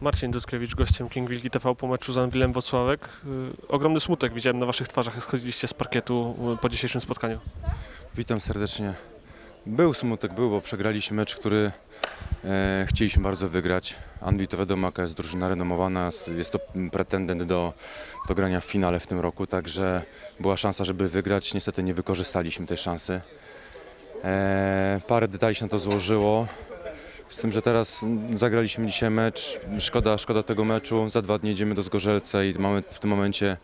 Marcin Dudkiewicz, gościem King Wilki TV po meczu z Anwilem Wocławek. Y, Ogromny smutek widziałem na waszych twarzach, jak schodziliście z parkietu y, po dzisiejszym spotkaniu. Witam serdecznie. Był smutek, był, bo przegraliśmy mecz, który e, chcieliśmy bardzo wygrać. Anwil to wiadomo, jaka jest drużyna renomowana, jest to pretendent do, do grania w finale w tym roku, także była szansa, żeby wygrać. Niestety nie wykorzystaliśmy tej szansy. E, parę detali się na to złożyło. Z tym, że teraz zagraliśmy dzisiaj mecz. Szkoda, szkoda tego meczu. Za dwa dni jedziemy do Zgorzelca i mamy w tym momencie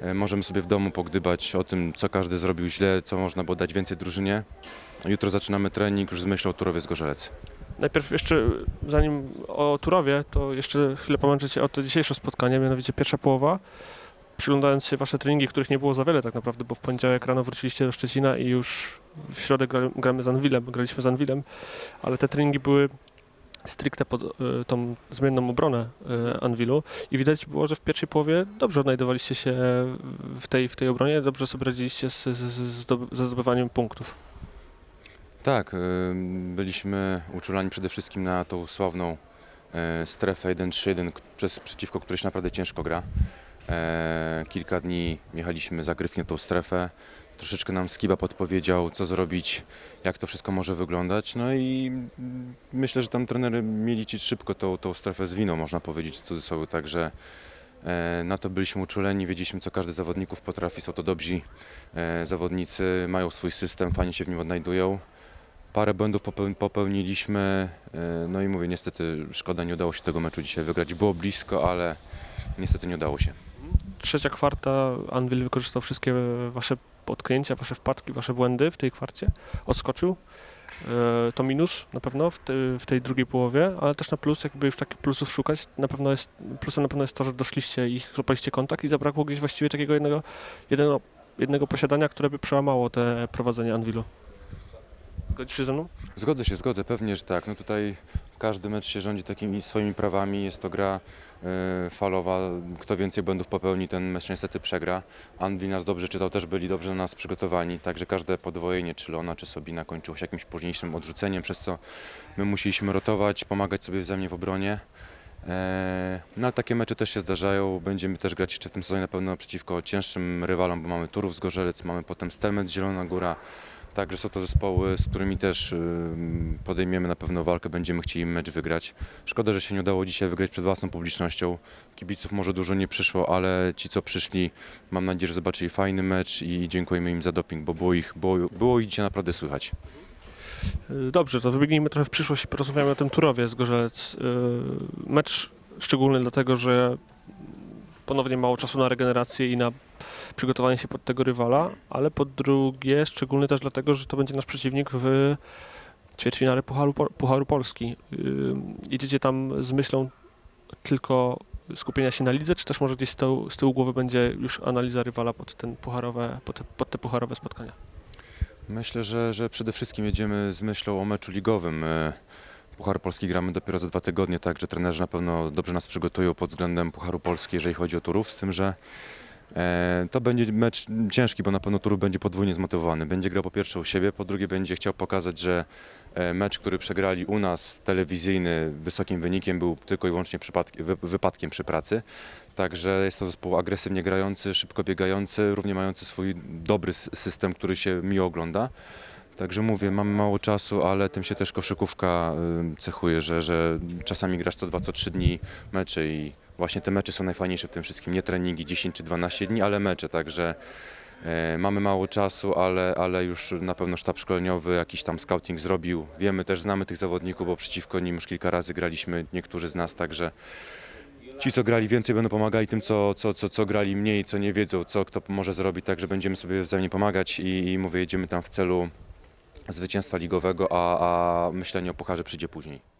E, Możemy sobie w domu pogdybać o tym, co każdy zrobił źle, co można było dać więcej drużynie. Jutro zaczynamy trening już z myślą o Turowie z Gorzelec. Najpierw jeszcze, zanim o Turowie, to jeszcze chwilę pomęczycie o to dzisiejsze spotkanie, mianowicie pierwsza połowa. Przyglądając się wasze treningi, których nie było za wiele tak naprawdę, bo w poniedziałek rano wróciliście do Szczecina i już w środę gra, gramy z Anwilem, graliśmy z Anwilem, ale te treningi były stricte pod y, tą zmienną obronę y, Anwilu i widać było, że w pierwszej połowie dobrze odnajdowaliście się w tej, w tej obronie, dobrze sobie radziliście z, z, z, ze zdobywaniem punktów. Tak, y, byliśmy uczulani przede wszystkim na tą sławną strefę 1-3-1, k- przez, przeciwko której się naprawdę ciężko gra. E, Kilka dni jechaliśmy zagrywnie tą strefę. Troszeczkę nam Skiba podpowiedział, co zrobić, jak to wszystko może wyglądać. No i myślę, że tam trenery mieli liczyć szybko tą, tą strefę z winą, można powiedzieć w cudzysłowie. Także e, na to byliśmy uczuleni, wiedzieliśmy, co każdy z zawodników potrafi, są to dobrzy e, zawodnicy, mają swój system, fajnie się w nim odnajdują. Parę błędów popeł- popełniliśmy, no i mówię, niestety szkoda, nie udało się tego meczu dzisiaj wygrać. Było blisko, ale niestety nie udało się. Trzecia kwarta Anvil wykorzystał wszystkie wasze potknięcia, wasze wpadki, wasze błędy w tej kwarcie. Odskoczył. E, To minus na pewno w, w tej drugiej połowie, ale też na plus, jakby już takich plusów szukać, na pewno jest, plusem na pewno jest to, że doszliście i złapaliście kontakt i zabrakło gdzieś właściwie takiego jednego, jednego, jednego posiadania, które by przełamało te prowadzenie Anvilu. Zgodzisz się ze mną? Zgodzę się, zgodzę, pewnie, że tak. No tutaj każdy mecz się rządzi takimi swoimi prawami, jest to gra e, falowa. Kto więcej błędów popełni, ten mecz niestety przegra. Anwil nas dobrze czytał, też byli dobrze na nas przygotowani, także każde podwojenie, czy Lona, czy Sobina kończyło się jakimś późniejszym odrzuceniem, przez co my musieliśmy rotować, pomagać sobie wzajemnie w obronie. E, No ale takie mecze też się zdarzają. Będziemy też grać jeszcze w tym sezonie na pewno przeciwko cięższym rywalom, bo mamy Turów z Gorzelec, mamy potem Stelmet Zielona Góra. Także są to zespoły, z którymi też ym, podejmiemy na pewno walkę, będziemy chcieli mecz wygrać. Szkoda, że się nie udało dzisiaj wygrać przed własną publicznością. Kibiców może dużo nie przyszło, ale ci co przyszli, mam nadzieję, że zobaczyli fajny mecz i dziękujemy im za doping, bo było ich, było, było ich dzisiaj naprawdę słychać. Y, Dobrze, to wybiegnijmy trochę w przyszłość i porozmawiamy o tym Turowie z Gorzelec. Y, Mecz szczególny dlatego, że ponownie mało czasu na regenerację i na przygotowanie się pod tego rywala, ale po drugie szczególny też dlatego, że to będzie nasz przeciwnik w ćwierćfinale Pucharu, Pucharu Polski. Y, Idziecie tam z myślą tylko skupienia się na lidze, czy też może gdzieś z tyłu, z tyłu głowy będzie już analiza rywala pod, ten pucharowe, pod, te, pod te pucharowe spotkania? Myślę, że, że przede wszystkim jedziemy z myślą o meczu ligowym. Puchar Polski gramy dopiero za dwa tygodnie, także trenerzy na pewno dobrze nas przygotują pod względem Pucharu Polski, jeżeli chodzi o Turów, z tym, że e, to będzie mecz ciężki, bo na pewno Turów będzie podwójnie zmotywowany. Będzie grał po pierwsze u siebie, po drugie będzie chciał pokazać, że e, mecz, który przegrali u nas, telewizyjny, wysokim wynikiem, był tylko i wyłącznie wypadkiem przy pracy. Także jest to zespół agresywnie grający, szybko biegający, równie mający swój dobry system, który się miło ogląda. Także mówię, mamy mało czasu, ale tym się też koszykówka y, cechuje, że, że czasami grasz co dwa, co trzy dni mecze i właśnie te mecze są najfajniejsze w tym wszystkim. Nie treningi 10 czy 12 dni, ale mecze, także e, mamy mało czasu, ale, ale już na pewno sztab szkoleniowy jakiś tam scouting zrobił. Wiemy też, znamy tych zawodników, bo przeciwko nim już kilka razy graliśmy, niektórzy z nas, także ci, co grali więcej, będą pomagali tym, co, co, co, co grali mniej, co nie wiedzą, co kto może zrobić, także będziemy sobie wzajemnie pomagać i, i mówię, jedziemy tam w celu zwycięstwa ligowego, a, a myślenie o pucharze przyjdzie później.